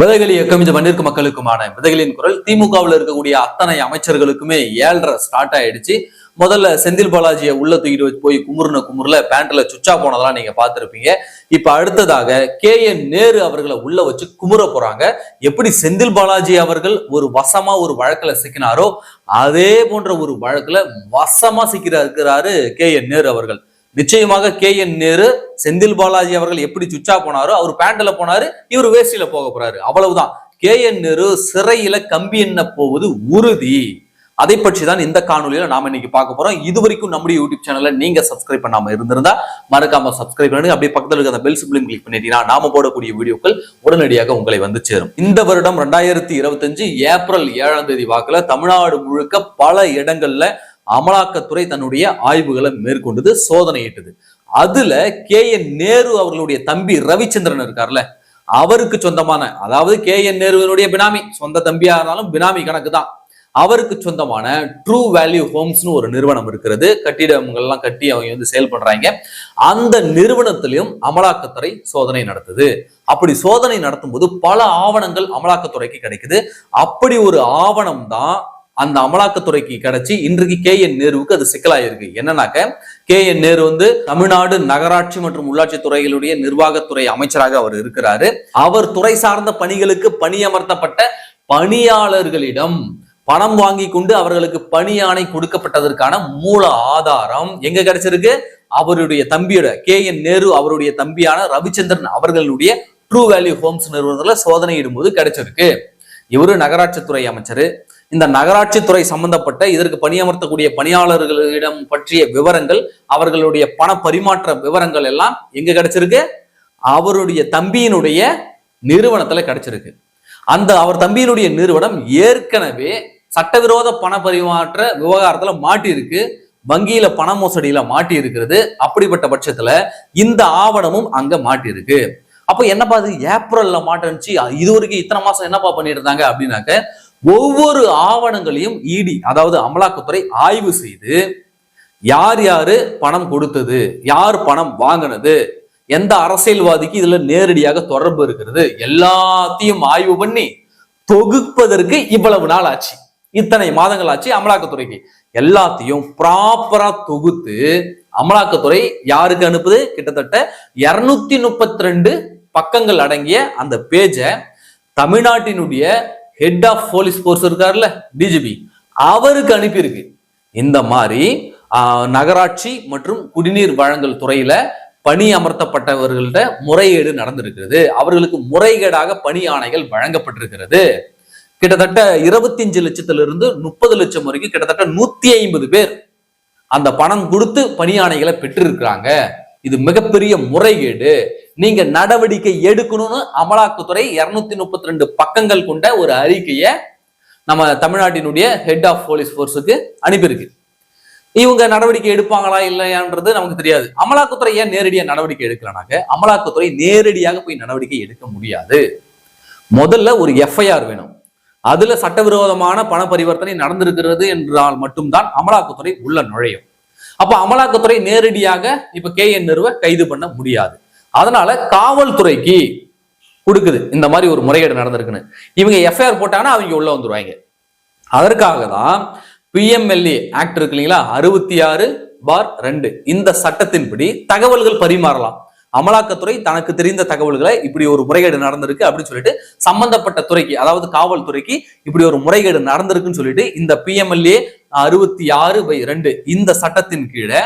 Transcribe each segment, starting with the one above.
விதைகள் இயக்கம் இது பண்ணிருக்க மக்களுக்குமான விதைகளின் குரல். திமுகவில் இருக்கக்கூடிய அத்தனை அமைச்சர்களுக்குமே ஏழரை ஸ்டார்ட் ஆயிடுச்சு. முதல்ல செந்தில் பாலாஜியை உள்ள தூக்கிட்டு வச்சு போய் குமுறுன குமுறுல பேண்ட்ல சுச்சா போனதெல்லாம் நீங்க பாத்திருப்பீங்க இப்ப அடுத்ததாக கே என் நேரு அவர்களை உள்ள வச்சு குமுற போறாங்க. எப்படி செந்தில் பாலாஜி அவர்கள் ஒரு வசமா ஒரு வழக்குல சிக்கினாரோ அதே போன்ற ஒரு வழக்குல வசமா சிக்கிற இருக்கிறாரு கே என் நேரு அவர்கள். நிச்சயமாக கே என் நேரு செந்தில் பாலாஜி அவர்கள் எப்படி சுவிச்சா போனாரோ அவர் பேண்ட்ல போனாரு இவர் வேஷ்டியில போக போறாரு. அவ்வளவுதான். கே என் நேரு சிறையில கம்பி என்ன போவது உறுதி. அதை பற்றி தான் இந்த காணொலியில நாம இன்னைக்கு பார்க்க போறோம். இது வரைக்கும் நம்முடைய யூடியூப் சேனல்ல நீங்க சப்ஸ்கிரைப் பண்ணாம இருந்திருந்தா மறக்காம சப்ஸ்கிரைப் பண்ணுங்க. அப்படியே பக்கத்தில் இருக்க அந்த பெல் சிம்பிளையும் கிளிக் பண்ணிட்டீங்கன்னா நாம போடக்கூடிய வீடியோக்கள் உடனடியாக உங்களை வந்து சேரும். இந்த வருடம் ரெண்டாயிரத்தி இருபத்தஞ்சு ஏப்ரல் ஏழாம் தேதி வாக்குல தமிழ்நாடு முழுக்க பல இடங்கள்ல அமலாக்கத்துறை தன்னுடைய ஆய்வுகளை மேற்கொண்டது சோதனையிட்டது அதுல கே என் நேரு அவர்களுடைய தம்பி ரவிச்சந்திரன் இருக்கார்ல அவருக்கு சொந்தமான அதாவது கே என் நேருவினுடைய பினாமி சொந்த தம்பியா இருந்தாலும் பினாமி கணக்கு தான் அவருக்கு சொந்தமான ட்ரூ வேல்யூ ஹோம்ஸ்னு ஒரு நிறுவனம் இருக்கிறது. கட்டிடங்கள்லாம் கட்டி அவங்க வந்து சேல் பண்றாங்க. அந்த நிறுவனத்திலையும் அமலாக்கத்துறை சோதனை நடத்துது. அப்படி சோதனை நடத்தும் போது பல ஆவணங்கள் அமலாக்கத்துறைக்கு கிடைக்குது. அப்படி ஒரு ஆவணம் தான் அந்த அமலாக்கத்துறைக்கு கிடைச்சி இன்றைக்கு கே என் நேருவுக்கு அது சிக்கலாயிருக்கு. என்னன்னாக்க கே என் நேரு வந்து தமிழ்நாடு நகராட்சி மற்றும் உள்ளாட்சி துறைகளுடைய நிர்வாகத்துறை அமைச்சராக அவர் இருக்கிறாரு. அவர் துறை சார்ந்த பணிகளுக்கு பணியமர்த்தப்பட்ட பணியாளர்களிடம் பணம் வாங்கி கொண்டு அவர்களுக்கு பணியானை கொடுக்கப்பட்டதற்கான மூல ஆதாரம் எங்க கிடைச்சிருக்கு? அவருடைய தம்பியோட கே என் நேரு அவருடைய தம்பியான ரவிச்சந்திரன் அவர்களுடைய ட்ரூ வேல்யூ ஹோம்ஸ் நிறுவனத்துல சோதனையிடும் போது கிடைச்சிருக்கு. இவரு நகராட்சித்துறை அமைச்சர். இந்த நகராட்சித்துறை சம்பந்தப்பட்ட இதற்கு பணியமர்த்தக்கூடிய பணியாளர்களிடம் பற்றிய விவரங்கள் அவர்களுடைய பண பரிமாற்ற விவரங்கள் எல்லாம் எங்க கிடைச்சிருக்கு? அவருடைய தம்பியினுடைய நிறுவனத்துல கிடைச்சிருக்கு. அந்த அவர் தம்பியினுடைய நிறுவனம் ஏற்கனவே சட்டவிரோத பண பரிமாற்ற விவகாரத்துல மாட்டியிருக்கு. வங்கியில பண மோசடியில மாட்டி இருக்கிறது அப்படிப்பட்ட பட்சத்துல இந்த ஆவணமும் அங்க மாட்டியிருக்கு. அப்போ அப்ப என்னப்பா அது ஏப்ரல்ல மாட்டேன்ச்சு இது வரைக்கும் இத்தனை மாசம் என்னப்பா பண்ணிட்டு இருந்தாங்க அப்படின்னாக்க ஒவ்வொரு ஆவணங்களையும் இடி அதாவது அமலாக்கத்துறை ஆய்வு செய்து யார் யாரு பணம் கொடுத்தது யார் பணம் வாங்கினது எந்த அரசியல்வாதிக்கு இதுல நேரடியாக தொடர்பு இருக்கிறது எல்லாத்தையும் ஆய்வு பண்ணி தொகுப்பதற்கு இவ்வளவு நாள் ஆச்சு. இத்தனை மாதங்கள் ஆச்சு அமலாக்கத்துறைக்கு. எல்லாத்தையும் ப்ராப்பரா தொகுத்து அமலாக்கத்துறை யாருக்கு அனுப்புது? கிட்டத்தட்ட இருநூத்தி முப்பத்தி ரெண்டு பக்கங்கள் அடங்கிய அந்த பேஜை தமிழ்நாட்டினுடைய ஹெட் ஆஃப் போலீஸ் போர்ஸ் இருக்கார்ல டிஜிபி அவருக்கு அனுப்பியிருக்கு. இந்த மாதிரி நகராட்சி மற்றும் குடிநீர் வழங்கல் துறையில பணி அமர்த்தப்பட்டவர்கள்ட்ட முறைகேடு நடந்திருக்கிறது. அவர்களுக்கு முறைகேடாக பணி ஆணைகள் வழங்கப்பட்டிருக்கிறது. கிட்டத்தட்ட இருபத்தஞ்சு லட்சத்திலிருந்து முப்பது லட்சம் வரைக்கும் கிட்டத்தட்ட நூத்தி ஐம்பது பேர் அந்த பணம் கொடுத்து பணி பெற்றிருக்கிறாங்க. இது மிகப்பெரிய முறைகேடு. நீங்க நடவடிக்கை எடுக்கணும்னு அமலாக்கத்துறை இருநூத்தி முப்பத்தி ரெண்டு பக்கங்கள் கொண்ட ஒரு அறிக்கையை நம்ம தமிழ்நாட்டினுடைய ஹெட் ஆஃப் போலீஸ் ஃபோர்ஸுக்கு அனுப்பியிருக்கு. இவங்க நடவடிக்கை எடுப்பாங்களா இல்லையான்றது நமக்கு தெரியாது. அமலாக்கத்துறை ஏன் நேரடியாக நடவடிக்கை எடுக்கலனாக்க அமலாக்கத்துறை நேரடியாக போய் நடவடிக்கை எடுக்க முடியாது. முதல்ல ஒரு எஃப்ஐஆர் வேணும். அதுல சட்டவிரோதமான பண பரிவர்த்தனை நடந்திருக்கிறது என்றால் மட்டும்தான் அமலாக்கத்துறை உள்ள நுழையும். அப்ப அமலாக்கத்துறை நேரடியாக இப்ப கே என் நிறுவ கைது பண்ண முடியாது. அதனால காவல்துறைக்கு கொடுக்குது. இந்த மாதிரி ஒரு முறைகேடு நடந்திருக்குன்னு. இவங்க எஃப்ஐஆர் போட்டாங்கன்னா அவங்க உள்ள வந்துருவாங்க. அதற்காக தான் பிஎம்எல்ஏ ஆக்ட் இருக்கு இல்லைங்களா? அறுபத்தி ஆறு பார் ரெண்டு. இந்த சட்டத்தின்படி தகவல்கள் பரிமாறலாம். அமலாக்கத்துறை தனக்கு தெரிந்த தகவல்களை இப்படி ஒரு முறைகேடு நடந்திருக்கு அப்படின்னு சொல்லிட்டு சம்பந்தப்பட்ட துறைக்கு அதாவது காவல்துறைக்கு இப்படி ஒரு முறைகேடு நடந்திருக்குன்னு சொல்லிட்டு இந்த பிஎம்எல்ஏ அறுபத்தி ஆறு பை ரெண்டு இந்த சட்டத்தின் கீழே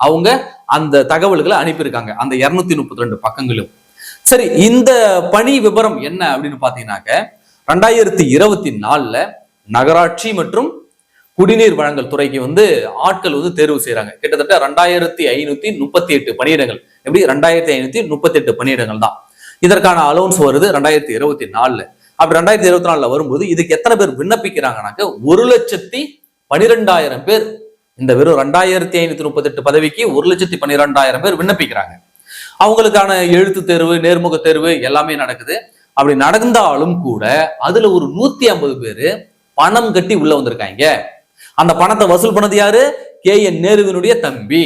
அவங்க அந்த தகவல்களை அனுப்பியிருக்காங்க. அந்த இருநூத்தி முப்பத்தி ரெண்டு பக்கங்களும். சரி இந்த பணி விவரம் என்ன அப்படின்னு பாத்தீங்கன்னாக்க ரெண்டாயிரத்தி இருபத்தி நாலுல நகராட்சி மற்றும் குடிநீர் வழங்கல் துறைக்கு வந்து ஆட்கள் வந்து தேர்வு செய்யறாங்க கிட்டத்தட்ட ரெண்டாயிரத்தி ஐநூத்தி முப்பத்தி எட்டு பணியிடங்கள். எப்படி? ரெண்டாயிரத்தி ஐநூத்தி முப்பத்தி எட்டு பணியிடங்கள் தான். இதற்கான அலௌன்ஸ் வருது ரெண்டாயிரத்தி இருபத்தி நாலுல. அப்படி ரெண்டாயிரத்தி இருபத்தி நாலுல வரும்போது இதுக்கு எத்தனை பேர் விண்ணப்பிக்கிறாங்கனாக்க ஒரு லட்சத்தி பனிரெண்டாயிரம் பேர் இந்த வெறும் ரெண்டாயிரத்தி ஐநூத்தி முப்பத்தி எட்டு பதவிக்கு ஒரு லட்சத்தி பன்னிரெண்டாயிரம் பேர் விண்ணப்பிக்கிறாங்க. அவங்களுக்கான எழுத்து தேர்வு நேர்முக தேர்வு எல்லாமே நடக்குது. அப்படி நடந்தாலும் கூட அதுல ஒரு நூத்தி ஐம்பது பேரு பணம் கட்டி உள்ள வந்திருக்காங்க. அந்த பணத்தை வசூல் பண்ணது யாரு? கே என் நேருவினுடைய தம்பி.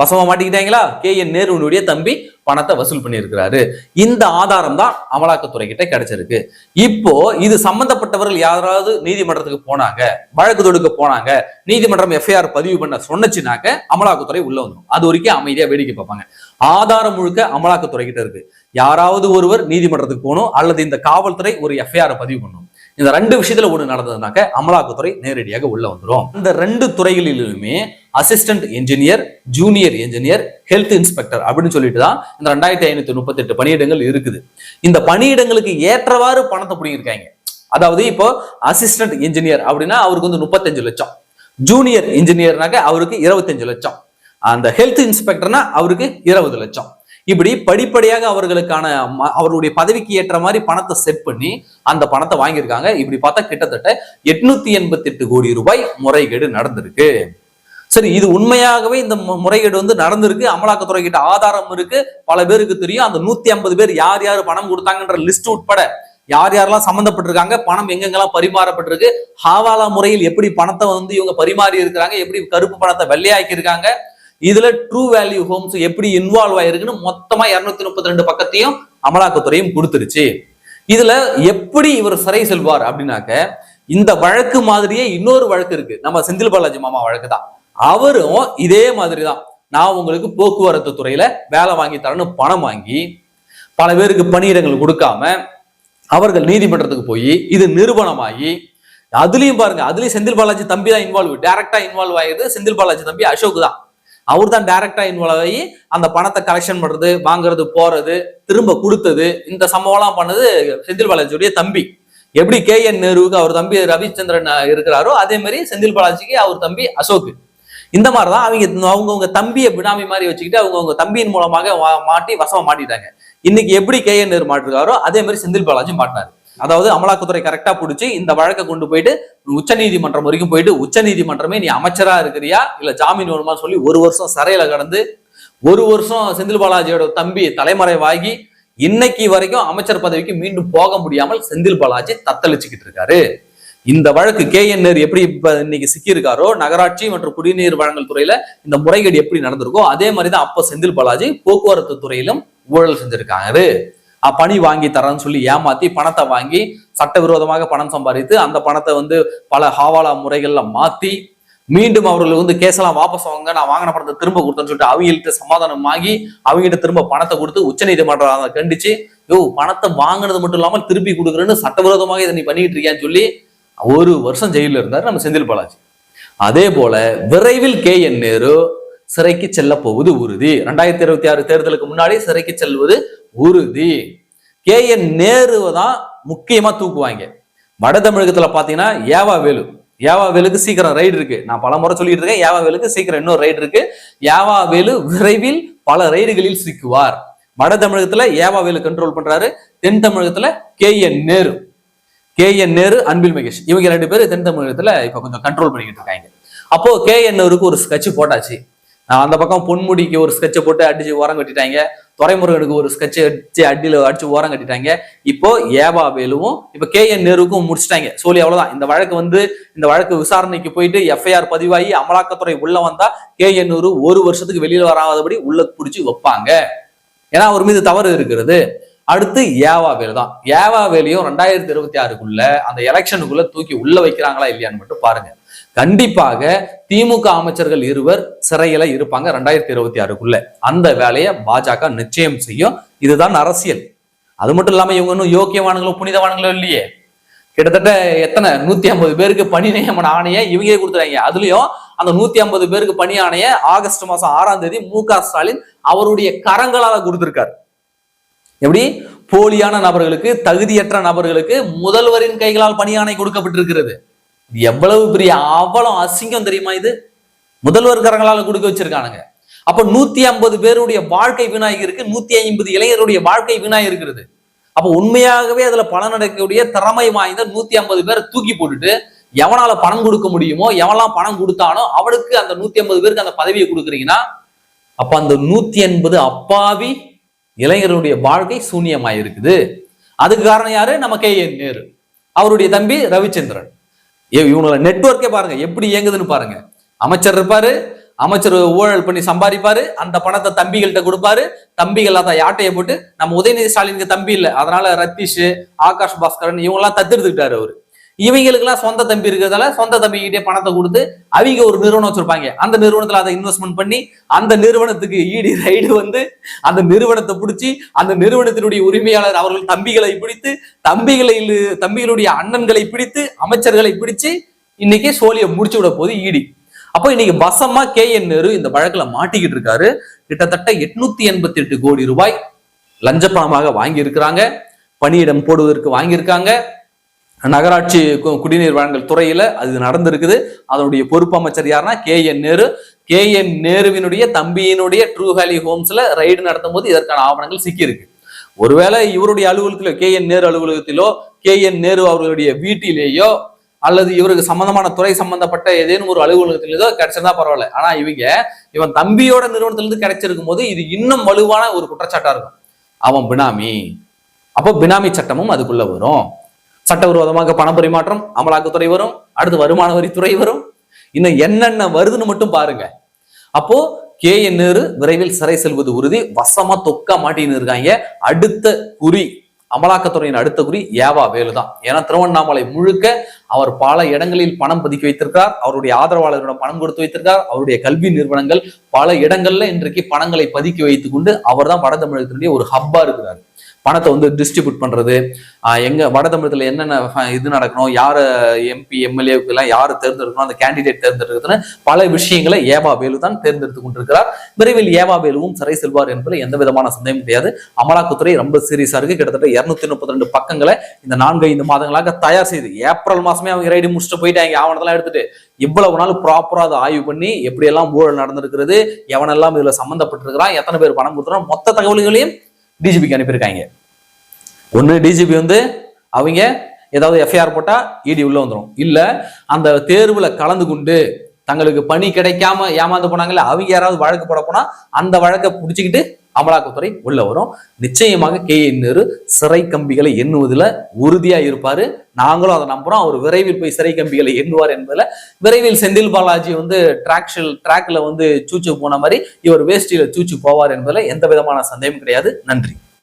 வசமா மாட்டிக்கிட்டாங்களா? கே என் நேருனுடைய தம்பி பணத்தை வசூல் பண்ணியிருக்கிறாரு. இந்த ஆதாரம் தான் அமலாக்கத்துறை கிட்ட கிடைச்சிருக்கு. இப்போ இது சம்பந்தப்பட்டவர்கள் யாராவது நீதிமன்றத்துக்கு போனாங்க வழக்கு தொடுக்க போனாங்க நீதிமன்றம் எஃப்ஐஆர் பதிவு பண்ண சொன்னச்சுனாக்க அமலாக்கத்துறை உள்ள வந்துடும் அது வரைக்கும் அமைதியா வேடிக்கை பார்ப்பாங்க. ஆதாரம் முழுக்க அமலாக்கத்துறை கிட்ட இருக்கு. யாராவது ஒருவர் நீதிமன்றத்துக்கு போகணும் அல்லது இந்த காவல்துறை ஒரு எஃப்ஐஆர் பதிவு பண்ணணும் இந்த ரெண்டு விஷயத்துல ஒண்ணு நடந்ததுனாக்க அமலாக்கத்துறை நேரடியாக உள்ள வந்துரும். இந்த ரெண்டு துறைகளிலுமே assistant engineer junior engineer health inspector அப்படின்னு சொல்லிட்டு தான் இந்த ரெண்டாயிரத்தி ஐநூத்தி முப்பத்தி எட்டு பணியிடங்கள் இருக்குது. இந்த பணியிடங்களுக்கு ஏற்றவாறு பணத்தை பிடிங்கிருக்காங்க அதாவது இப்போ அசிஸ்டன்ட் இன்ஜினியர் அப்படின்னா அவருக்கு வந்து முப்பத்தஞ்சு லட்சம். ஜூனியர் இன்ஜினியர்னாக்க அவருக்கு இருபத்தஞ்சு லட்சம். அந்த ஹெல்த் இன்ஸ்பெக்டர்னா அவருக்கு இருபது லட்சம். இப்படி படிப்படியாக அவர்களுக்கான ம- அவருடைய பதவிக்கு ஏற்ற மாதிரி பணத்தை செட் பண்ணி அந்த பணத்தை வாங்கியிருக்காங்க. இப்படி பார்த்தா கிட்டத்தட்ட எட்நூத்தி எண்பத்தி எட்டு கோடி ரூபாய் முறைகேடு நடந்திருக்கு. சரி இது உண்மையாகவே இந்த மு- முறைகேடு வந்து நடந்திருக்கு. அமலாக்கத்துறை கிட்ட ஆதாரம் இருக்கு. பல பேருக்கு தெரியும். அந்த நூத்தி ஐம்பது பேர் யார் யார் பணம் கொடுத்தாங்கன்ற லிஸ்ட் உட்பட யார் யாரெல்லாம் சம்மந்தப்பட்டிருக்காங்க பணம் எங்கெங்கெல்லாம் பரிமாறப்பட்டிருக்கு ஹாவாலா முறையில் எப்படி பணத்தை வந்து இவங்க பரிமாறி இருக்கிறாங்க எப்படி கருப்பு பணத்தை வெள்ளையாக்கி இருக்காங்க இதுல ட்ரூ வேல்யூ ஹோம்ஸ் எப்படி இன்வால்வ் ஆயிருக்குன்னு மொத்தமா இருநூத்தி முப்பத்தி ரெண்டு பக்கத்தையும் அமலாக்கத்துறையும் கொடுத்துருச்சு. இதுல எப்படி இவர் சிறை செல்வார் அப்படின்னாக்க இந்த வழக்கு மாதிரியே இன்னொரு வழக்கு இருக்கு. நம்ம செந்தில் பாலாஜி மாமா வழக்கு தான். அவரும் இதே மாதிரி தான் நான் உங்களுக்கு போக்குவரத்து துறையில வேலை வாங்கி தரேன்னு பணம் வாங்கி பல பேருக்கு பணியிடங்கள் கொடுக்காம அவர்கள் நீதிமன்றத்துக்கு போய் இது நிறுவனமாகி அதுலயும் பாருங்க அதுலயும் செந்தில் பாலாஜி தம்பி தான் இன்வால்வ் டைரக்டா இன்வால்வ் ஆயிருது செந்தில் பாலாஜி தம்பி அசோக் தான். அவர் தான் டைரக்டா இன்வால்வ் ஆகி அந்த பணத்தை கலெக்ஷன் பண்றது வாங்குறது போறது திரும்ப கொடுத்தது இந்த சம்பவம்லாம் பண்ணது செந்தில் பாலாஜியுடைய தம்பி. எப்படி கே என் நேருவுக்கு அவர் தம்பி ரவிச்சந்திரன் இருக்கிறாரோ அதே மாதிரி செந்தில் பாலாஜிக்கு அவர் தம்பி அசோக். இந்த மாதிரி தான் அவங்க அவங்கவுங்க தம்பியை பினாமி மாதிரி வச்சுக்கிட்டு அவங்கவுங்க தம்பியின் மூலமாக மாட்டி வசமா மாட்டிட்டாங்க. இன்னைக்கு எப்படி கே என் நேரு மாட்டிருக்காரோ அதே மாதிரி செந்தில் பாலாஜி மாட்டினாரு. அதாவது அமலாக்கத்துறை கரெக்டா பிடிச்சி இந்த வழக்கை கொண்டு போயிட்டு உச்ச நீதிமன்றம் வரைக்கும் போயிட்டு உச்ச நீதிமன்றமே நீ அமைச்சரா இருக்கிறியா? இல்ல ஜாமீன் வருமா சொல்லி ஒரு வருஷம் சிறையில கடந்து ஒரு வருஷம் செந்தில் பாலாஜியோட தம்பி தலைமறைவாகி இன்னைக்கு வரைக்கும் அமைச்சர் பதவிக்கு மீண்டும் போக முடியாமல் செந்தில் பாலாஜி தத்தளிச்சுக்கிட்டு இருக்காரு. இந்த வழக்கு கே என் எப்படி இப்ப இன்னைக்கு சிக்கியிருக்காரோ நகராட்சி மற்றும் குடிநீர் வழங்கல் துறையில இந்த முறைகேடு எப்படி நடந்திருக்கோ அதே மாதிரி தான் அப்ப செந்தில் பாலாஜி போக்குவரத்து துறையிலும் ஊழல் செஞ்சிருக்காரு. பணி வாங்கி தரேன்னு சொல்லி ஏமாத்தி பணத்தை வாங்கி சட்டவிரோதமாக பணம் சம்பாதித்து அந்த பணத்தை வந்து பல ஹாவாலா முறைகள்ல மாத்தி மீண்டும் அவர்கள் வந்து கேஸெல்லாம் வாபஸ் வாங்க நான் வாங்கின பணத்தை திரும்ப கொடுத்தேன்னு சொல்லிட்டு அவங்கள்ட்ட சமாதானம் ஆகி அவங்ககிட்ட திரும்ப பணத்தை கொடுத்து உச்சநீதிமன்றம் அதை கண்டிச்சு யோ பணத்தை வாங்கினது மட்டும் இல்லாமல் திருப்பி கொடுக்குறேன்னு சட்டவிரோதமாக இதை நீ பண்ணிட்டு இருக்கியான்னு சொல்லி ஒரு வருஷம் ஜெயிலில் இருந்தார் நம்ம செந்தில் பாலாஜி. அதே போல விரைவில் கே என் நேரு சிறைக்கு செல்ல போவது உறுதி. ரெண்டாயிரத்தி இருபத்தி ஆறு தேர்தலுக்கு முன்னாடி சிறைக்கு செல்வது உறுதி. கே என் நேருவை தான் முக்கியமா தூக்குவாங்க. வட தமிழகத்தில் பாத்தீங்கன்னா ஏவா வேலு. ஏவா வேலுக்கு சீக்கிரம் ரைடு இருக்கு. நான் பல முறை சொல்லிட்டு இருக்கேன் ஏவா வேலுக்கு சீக்கிரம் இன்னொரு ரைடு இருக்கு. ஏவா வேலு விரைவில் பல ரைடுகளில் சிக்குவார். வட தமிழகத்துல ஏவா வேலு கண்ட்ரோல் பண்றாரு. தென் தமிழகத்துல K N Nehru. K N Nehru Anbil Mahesh. இவங்க ரெண்டு பேரும் தென் தமிழகத்துல இப்ப கொஞ்சம் கண்ட்ரோல் பண்ணிக்கிட்டு இருக்காங்க. அப்போ கே என் நேருக்கு ஒரு ஸ்கெட்ச் போட்டாச்சு. நான் அந்த பக்கம் பொன்முடிக்கு ஒரு ஸ்கெட்சை போட்டு அடிச்சு உரம் கட்டிட்டாங்க. துரைமுருகனுக்கு ஒரு ஸ்கெட்ச் அடிச்சு அடியில் அடிச்சு ஓரம் கட்டிட்டாங்க. இப்போ ஏவா வேலுவும் இப்போ கே என் நேருக்கும் முடிச்சிட்டாங்க. சோலி அவ்வளவுதான். இந்த வழக்கு வந்து இந்த வழக்கு விசாரணைக்கு போயிட்டு எஃப்ஐஆர் பதிவாகி அமலாக்கத்துறை உள்ள வந்தா கே என் நேரு ஒரு வருஷத்துக்கு வெளியில வராதபடி உள்ள பிடிச்சி வைப்பாங்க. ஏன்னா அவர் மீது தவறு இருக்கிறது. அடுத்து ஏவா வேலு தான். ஏவா வேலையும் ரெண்டாயிரத்தி இருபத்தி ஆறுக்குள்ள அந்த எலெக்ஷனுக்குள்ள தூக்கி உள்ள வைக்கிறாங்களா இல்லையான்னு மட்டும் பாருங்க. கண்டிப்பாக திமுக அமைச்சர்கள் இருவர் சிறையில இருப்பாங்க ரெண்டாயிரத்தி இருபத்தி ஆறுக்குள்ள. அந்த வேலையை பாஜக நிச்சயம் செய்யும். இதுதான் அரசியல். அது மட்டும் இல்லாம இவங்க இன்னும் யோக்கியவானுங்களும் புனிதவானுங்களும் இல்லையே. கிட்டத்தட்ட எத்தனை? நூத்தி ஐம்பது பேருக்கு பணி நியமன ஆணையை இவங்களே கொடுத்துறாங்க அதுலயும் அந்த நூத்தி ஐம்பது பேருக்கு பணி ஆணைய ஆகஸ்ட் மாசம் ஆறாம் தேதி மு க ஸ்டாலின் அவருடைய கரங்களால கொடுத்திருக்காரு. எப்படி? போலியான நபர்களுக்கு தகுதியற்ற நபர்களுக்கு முதல்வரின் கைகளால் பணியாணை கொடுக்கப்பட்டிருக்கிறது. எவ்வளவு பெரிய அவ்வளவு அசிங்கம் தெரியுமா இது? முதல்வர் கரங்களால கொடுக்க வச்சிருக்கானுங்க. அப்ப நூத்தி ஐம்பது பேருடைய வாழ்க்கை வீணாகி இருக்கு நூத்தி ஐம்பது இளைஞருடைய வாழ்க்கை வீணாகி இருக்கிறது. அப்ப உண்மையாகவே அதுல பலன் அடைக்கக்கூடிய திறமை வாய்ந்த நூத்தி ஐம்பது பேரை தூக்கி போட்டுட்டு எவனால பணம் கொடுக்க முடியுமோ எவன்லாம் பணம் கொடுத்தானோ அவனுக்கு அந்த நூத்தி ஐம்பது பேருக்கு அந்த பதவியை கொடுக்குறீங்கன்னா அப்ப அந்த நூத்தி எண்பது அப்பாவி இளைஞருடைய வாழ்க்கை சூன்யமாயிருக்குது. அதுக்கு காரணம் யாரு? நம்ம கே என் நேரு. அவருடைய தம்பி ரவிச்சந்திரன். ஏ, இவங்களோட பாருங்க எப்படி இயங்குதுன்னு பாருங்க. அமைச்சர் இருப்பாரு அமைச்சர் ஊழல் பண்ணி சம்பாதிப்பாரு அந்த பணத்தை தம்பிகள்கிட்ட கொடுப்பாரு தம்பிகள் அதை யாட்டையை போட்டு நம்ம உதயநிதி ஸ்டாலினுக்கு தம்பி இல்லை அதனால ரத்தீஷ் ஆகாஷ் பாஸ்கரன் இவங்கெல்லாம் தத்தெடுத்துக்கிட்டாரு அவரு. இவங்களுக்குலாம் சொந்த தம்பி இருக்கிறதால சொந்த தம்பிக்கிட்டே பணத்தை கொடுத்து அவங்க ஒரு நிறுவனம் வச்சிருப்பாங்க. அந்த நிறுவனத்தில் அதை இன்வெஸ்ட்மெண்ட் பண்ணி அந்த நிறுவனத்துக்கு ஈடி ரைடு வந்து அந்த நிறுவனத்தை பிடிச்சி அந்த நிறுவனத்தினுடைய உரிமையாளர் அவர்கள் தம்பிகளை பிடித்து தம்பிகளை தம்பிகளுடைய அண்ணன்களை பிடித்து அமைச்சர்களை பிடிச்சு இன்னைக்கு சோழியை முடிச்சு விட போது ஈடி. அப்போ இன்னைக்கு வசமா கே என் நேரு இந்த வழக்குல மாட்டிக்கிட்டு இருக்காரு. கிட்டத்தட்ட எட்நூத்தி எண்பத்தி எட்டு கோடி ரூபாய் லஞ்ச பணமாக வாங்கி இருக்கிறாங்க பணியிடம் போடுவதற்கு வாங்கியிருக்காங்க. நகராட்சி கு- குடிநீர் வழங்கல் துறையில அது நடந்திருக்குது. அதனுடைய பொறுப்பு அமைச்சர் யாருன்னா K N Nehru. K N நேருவினுடைய தம்பியினுடைய ட்ரூ வேலி ஹோம்ஸ்ல ரைடு நடத்தும் போது இதற்கான ஆவணங்கள் சிக்கியிருக்கு. ஒருவேளை இவருடைய அலுவலகத்திலோ கே என் நேரு அலுவலகத்திலோ கே என் நேரு அவர்களுடைய வீட்டிலேயோ அல்லது இவருக்கு சம்பந்தமான துறை சம்பந்தப்பட்ட ஏதேனும் ஒரு அலுவலகத்திலேயோ கிடைச்சிருந்தா பரவாயில்ல. ஆனா இவங்க இவன் தம்பியோட நிறுவனத்திலிருந்து கிடைச்சிருக்கும் போது இது இன்னும் வலுவான ஒரு குற்றச்சாட்டா இருக்கும். அவன் பினாமி. அப்போ பினாமி சட்டமும் அதுக்குள்ள வரும். சட்டவிரோதமாக பண பரிமாற்றம் அமலாக்கத்துறை வரும் அடுத்து வருமான வரித்துறை வரும். இன்னும் என்னென்ன வருதுன்னு மட்டும் பாருங்க. அப்போ கே என் நேரு விரைவில் சிறை செல்வது உறுதி. வசமா தொக்கா மாட்டின்னு இருக்காங்க. அடுத்த குறி அமலாக்கத்துறையின் அடுத்த குறி ஏவா வேலு தான். ஏன்னா திருவண்ணாமலை முழுக்க அவர் பல இடங்களில் பணம் பதுக்கி வைத்திருக்கிறார். அவருடைய ஆதரவாளர்களிடம் பணம் கொடுத்து வைத்திருக்கிறார். அவருடைய கல்வி நிறுவனங்கள் பல இடங்கள்ல இன்றைக்கு பணங்களை பதுக்கி வைத்துக் கொண்டு அவர் தான் வட தமிழகத்தினுடைய ஒரு ஹப்பா இருக்கிறார். பணத்தை வந்து டிஸ்ட்ரிபியூட் பண்றது ஆஹ் எங்க வட தமிழகத்துல என்னென்ன இது நடக்கணும் யார் எம்பி எம்எல்ஏக்கு எல்லாம் யார் தேர்ந்தெடுக்கணும் அந்த கேண்டிடேட் தேர்ந்தெடுக்கிறதுன்னு பல விஷயங்களை ஏவா வேலு தான் தேர்ந்தெடுத்து கொண்டிருக்கிறார். விரைவில் ஏவா வேலுவும் சிறை செல்வார் என்பதில் எந்த விதமான சந்தேகம் கிடையாது. அமலாக்கத்துறை ரொம்ப சீரியஸா இருக்கு. கிட்டத்தட்ட இருநூத்தி முப்பத்தி ரெண்டு பக்கங்களை இந்த நான்கு ஐந்து மாதங்களாக தயார் செய்து ஏப்ரல் மாசமே அவங்க ரைடு முடிச்சுட்டு போயிட்டாங்க ஆவணத்தெல்லாம் எடுத்துட்டு. இவ்வளவு நாள் ப்ராப்பரா அதை ஆய்வு பண்ணி எப்படியெல்லாம் ஊழல் நடந்திருக்கிறது எவனெல்லாம் இதுல சம்பந்தப்பட்டிருக்கிறான் எத்தனை பேர் பணம் கொடுத்துறான் மொத்த தகவல்களையும் டிஜிபிக்கு அனுப்பியிருக்காங்க. ஒண்ணு டிஜிபி வந்து அவங்க ஏதாவது எஃப்ஐஆர் போட்டா இடி உள்ள வந்துடும் இல்லை அந்த தேர்வுல கலந்து கொண்டு தங்களுக்கு பணி கிடைக்காம ஏமாந்து போனாங்கல்ல அவங்க யாராவது வழக்கு போட போனா அந்த வழக்கை பிடிச்சிக்கிட்டு அமலாக்கத்துறை உள்ள வரும். நிச்சயமாக கே என் நேரு சிறை கம்பிகளை எண்ணுவதில் உறுதியா இருப்பாரு. நாங்களும் அதை நம்புறோம். அவர் விரைவில் போய் சிறை கம்பிகளை எண்ணுவார் என்பதில் விரைவில் செந்தில் பாலாஜி வந்து டிராக்ஷில் ட்ராக்ல வந்து சூச்சு போன மாதிரி இவர் வேஷ்டியில சூச்சு போவார் என்பதில் எந்த விதமான சந்தேகம் கிடையாது. நன்றி.